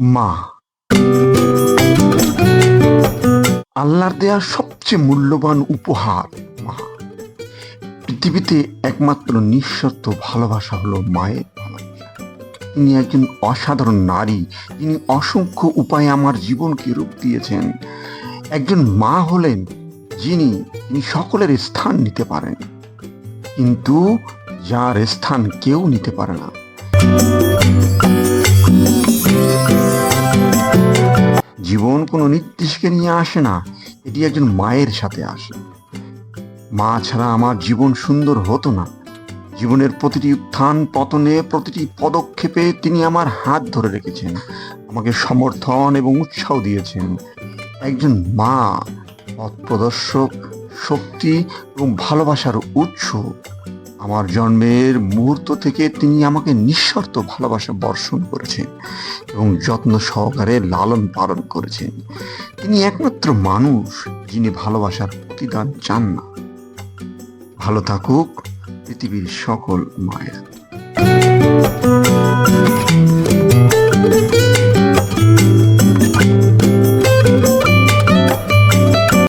মা। আল্লাহর দেয়া সবচেয়ে মূল্যবান উপহার মা। পৃথিবীতে একমাত্র নিঃশর্ত ভালোবাসা হলো মায়ের ভালোবাসা। তিনি একজন অসাধারণ নারী তিনি অসংখ্য উপায়ে আমার জীবনকে রূপ দিয়েছেন। একজন মা হলেন যিনি তিনি সকলের স্থান নিতে পারেন। কিন্তু যার স্থান কেউ নিতে পারে না। জীবন কোনো নির্দেশকে নিয়ে আসে না, এটি একজন মায়ের সাথে আসে। মা ছাড়া আমার জীবন সুন্দর হতো না। জীবনের প্রতিটি উত্থান, পতনে প্রতিটি পদক্ষেপে তিনি আমার হাত ধরে রেখেছেন, আমাকে সমর্থন এবং উৎসাহ দিয়েছেন। একজন মা পথ প্রদর্শক শক্তি এবং ভালোবাসার উৎস। আমার জন্মের মুহূর্ত থেকে তিনি আমাকে নিঃশর্ত ভালোবাসা বর্ষণ করেছেন এবং যত্ন সহকারে লালন পালন করেছেন। তিনি একমাত্র মানুষ যিনি ভালোবাসার প্রতিদান চান না। ভালো থাকুক পৃথিবীর সকল মায়েরা